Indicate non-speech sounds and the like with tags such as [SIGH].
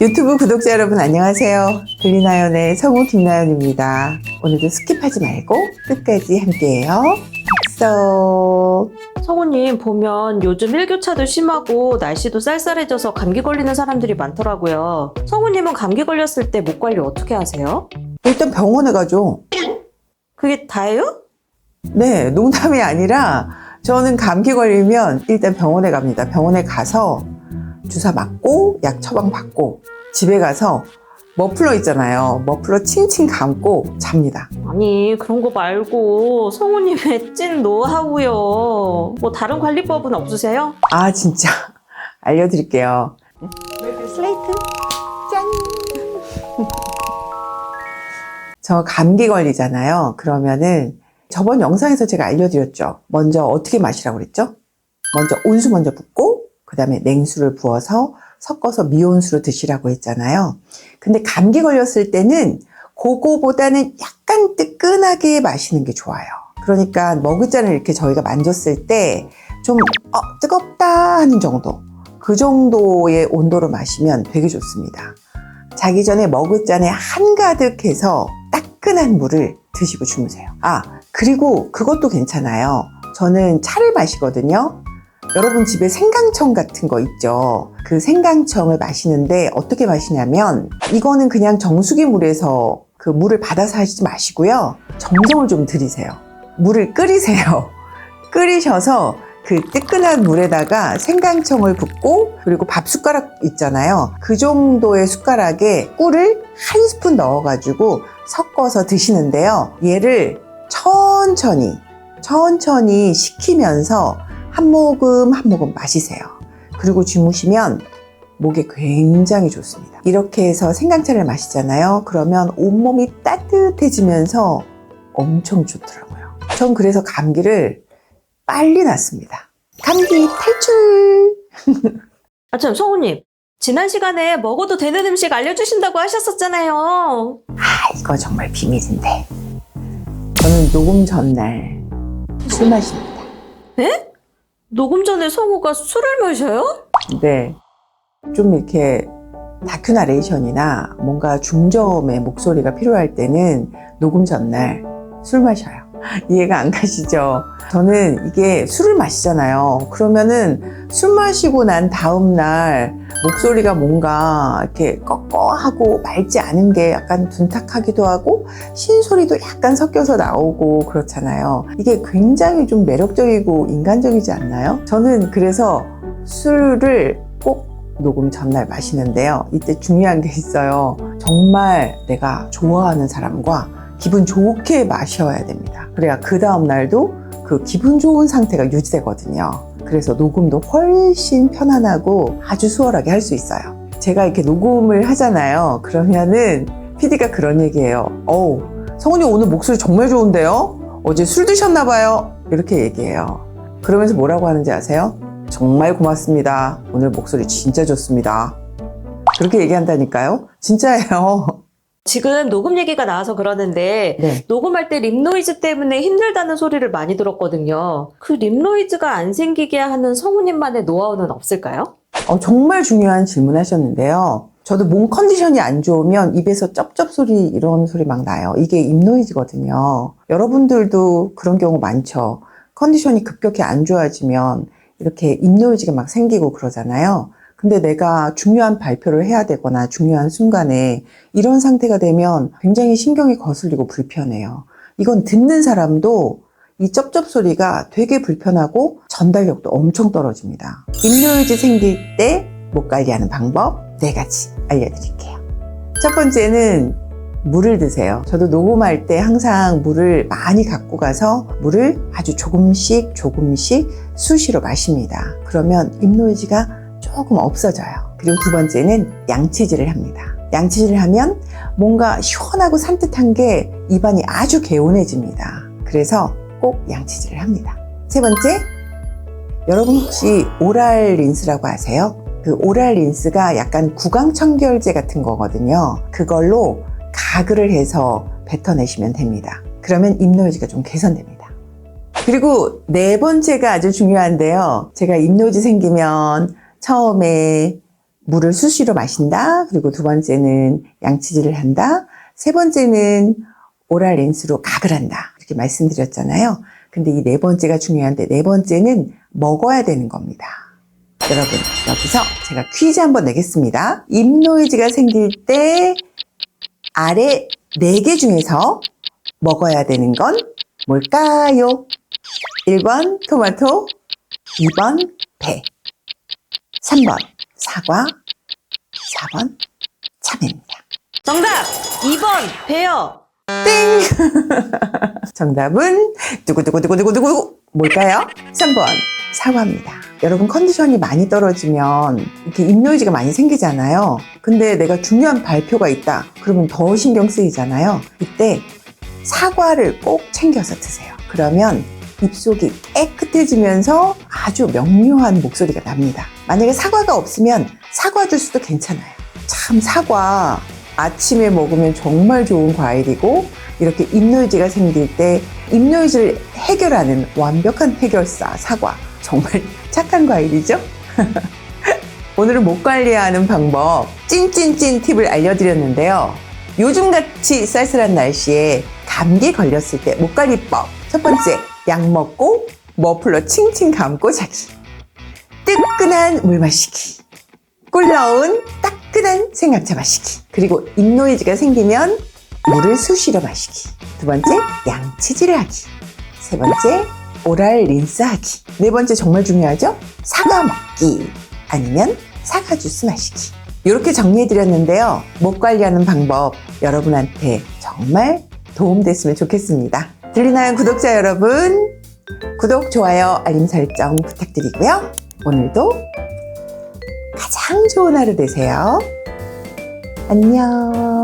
유튜브 구독자 여러분 안녕하세요. 들리나연의 성우 김나연입니다. 오늘도 스킵하지 말고 끝까지 함께해요. 박수. 성우님 보면 요즘 일교차도 심하고 날씨도 쌀쌀해져서 감기 걸리는 사람들이 많더라고요. 성우님은 감기 걸렸을 때 목 관리 어떻게 하세요? 일단 병원에 가죠. 그게 다예요? 네, 농담이 아니라 저는 감기 걸리면 일단 병원에 갑니다. 병원에 가서 주사 맞고 약 처방 받고 집에 가서 머플러 있잖아요. 머플러 칭칭 감고 잡니다. 아니 그런 거 말고 성우님의 찐 노하우요. 뭐 다른 관리법은 없으세요? 아 진짜 [LAUGHS] 알려드릴게요. 슬레이트 짠. 저 감기 걸리잖아요. 그러면은 저번 영상에서 제가 알려드렸죠. 먼저 어떻게 마시라고 그랬죠? 먼저 온수 먼저 붓고 그 다음에 냉수를 부어서 섞어서 미온수로 드시라고 했잖아요. 근데 감기 걸렸을 때는 그거보다는 약간 뜨끈하게 마시는 게 좋아요. 그러니까 머그잔을 이렇게 저희가 만졌을 때 좀 어, 뜨겁다 하는 정도. 그 정도의 온도로 마시면 되게 좋습니다. 자기 전에 머그잔에 한가득 해서 따끈한 물을 드시고 주무세요. 아, 그리고 그것도 괜찮아요. 저는 차를 마시거든요. 여러분 집에 생강청 같은 거 있죠. 그 생강청을 마시는데 어떻게 마시냐면 이거는 그냥 정수기 물에서 그 물을 받아서 하시지 마시고요. 정성을 좀 들이세요. 물을 끓이세요. [LAUGHS] 끓이셔서 그 뜨끈한 물에다가 생강청을 붓고 그리고 밥 숟가락 있잖아요. 그 정도의 숟가락에 꿀을 한 스푼 넣어가지고 섞어서 드시는데요. 얘를 천천히 천천히 식히면서 한 모금 한 모금 마시세요. 그리고 주무시면 목에 굉장히 좋습니다. 이렇게 해서 생강차를 마시잖아요. 그러면 온몸이 따뜻해지면서 엄청 좋더라고요. 전 그래서 감기를 빨리 낫습니다. 감기 탈출! [LAUGHS] 아참 성우님 지난 시간에 먹어도 되는 음식 알려주신다고 하셨었잖아요. 아, 이거 정말 비밀인데. 저는 녹음 전날 술 마십니다. 녹음 전에 성우가 술을 마셔요? 네. 좀 이렇게 다큐 나레이션이나 뭔가 중저음의 목소리가 필요할 때는 녹음 전날 술 마셔요. 이해가 안 가시죠? 저는 이게 술을 마시잖아요. 그러면은 술 마시고 난 다음날 목소리가 뭔가 이렇게 꺼꺼하고 맑지 않은 게 약간 둔탁하기도 하고 신소리도 약간 섞여서 나오고 그렇잖아요. 이게 굉장히 좀 매력적이고 인간적이지 않나요? 저는 그래서 술을 꼭 녹음 전날 마시는데요. 이때 중요한 게 있어요. 정말 내가 좋아하는 사람과 기분 좋게 마셔야 됩니다. 그래야 그 다음날도 그 기분 좋은 상태가 유지되거든요. 그래서 녹음도 훨씬 편안하고 아주 수월하게 할 수 있어요. 제가 이렇게 녹음을 하잖아요. 그러면은 PD가 그런 얘기해요. 어우, 성훈이 오늘 목소리 정말 좋은데요? 어제 술 드셨나봐요. 이렇게 얘기해요. 그러면서 뭐라고 하는지 아세요? 정말 고맙습니다. 오늘 목소리 진짜 좋습니다. 그렇게 얘기한다니까요? 진짜예요. 지금 녹음 얘기가 나와서 그러는데 네. 녹음할 때 립노이즈 때문에 힘들다는 소리를 많이 들었거든요. 그 립노이즈가 안 생기게 하는 성우님만의 노하우는 없을까요? 어, 정말 중요한 질문 하셨는데요. 저도 몸 컨디션이 안 좋으면 입에서 쩝쩝 소리 이런 소리 막 나요. 이게 입노이즈거든요. 여러분들도 그런 경우 많죠. 컨디션이 급격히 안 좋아지면 이렇게 입노이즈가 막 생기고 그러잖아요. 근데 내가 중요한 발표를 해야 되거나 중요한 순간에 이런 상태가 되면 굉장히 신경이 거슬리고 불편해요. 이건 듣는 사람도 이 쩝쩝 소리가 되게 불편하고 전달력도 엄청 떨어집니다. 입노이즈 생길 때 목 관리하는 방법 네 가지 알려드릴게요. 첫 번째는 물을 드세요. 저도 녹음할 때 항상 물을 많이 갖고 가서 물을 아주 조금씩 조금씩 수시로 마십니다. 그러면 입노이즈가 조금 없어져요. 그리고 두 번째는 양치질을 합니다. 양치질을 하면 뭔가 시원하고 산뜻한 게 입안이 아주 개운해집니다. 그래서 꼭 양치질을 합니다. 세 번째, 여러분 혹시 오랄 린스라고 아세요? 그 오랄 린스가 약간 구강청결제 같은 거거든요. 그걸로 가글을 해서 뱉어내시면 됩니다. 그러면 입노이즈가 좀 개선됩니다. 그리고 네 번째가 아주 중요한데요. 제가 입노이즈 생기면 처음에 물을 수시로 마신다. 그리고 두 번째는 양치질을 한다. 세 번째는 오랄 린스로 각을 한다. 이렇게 말씀드렸잖아요. 근데 이 네 번째가 중요한데 네 번째는 먹어야 되는 겁니다. 여러분, 여기서 제가 퀴즈 한번 내겠습니다. 입노이즈가 생길 때 아래 네 개 중에서 먹어야 되는 건 뭘까요? 1번 토마토, 2번 배, 3번 사과, 4번 참외입니다. 정답! 2번 배요. 땡! [LAUGHS] 정답은 두구두구두구두구두구 뭘까요? 3번 사과입니다. 여러분 컨디션이 많이 떨어지면 이렇게 입노이즈가 많이 생기잖아요. 근데 내가 중요한 발표가 있다. 그러면 더 신경 쓰이잖아요. 이때 사과를 꼭 챙겨서 드세요. 그러면 입속이 깨끗해지면서 아주 명료한 목소리가 납니다. 만약에 사과가 없으면 사과 주스도 괜찮아요. 참 사과 아침에 먹으면 정말 좋은 과일이고 이렇게 입노이즈가 생길 때 입노이즈를 해결하는 완벽한 해결사 사과 정말 [LAUGHS] 착한 과일이죠? [LAUGHS] 오늘은 목 관리하는 방법 찐찐찐 팁을 알려드렸는데요. 요즘같이 쌀쌀한 날씨에 감기 걸렸을 때 목 관리법 첫 번째 약 먹고 머플러 칭칭 감고 자기 뜨끈한 물 마시기 꿀 넣은 따끈한 생강차 마시기. 그리고 입노이즈가 생기면 물을 수시로 마시기. 두 번째, 양치질을 하기. 세 번째, 오랄 린스 하기. 네 번째 정말 중요하죠? 사과 먹기. 아니면 사과 주스 마시기. 이렇게 정리해드렸는데요. 목 관리하는 방법 여러분한테 정말 도움됐으면 좋겠습니다. 들리나요, 구독자 여러분? 구독, 좋아요, 알림 설정 부탁드리고요. 오늘도 가장 좋은 하루 되세요. 안녕.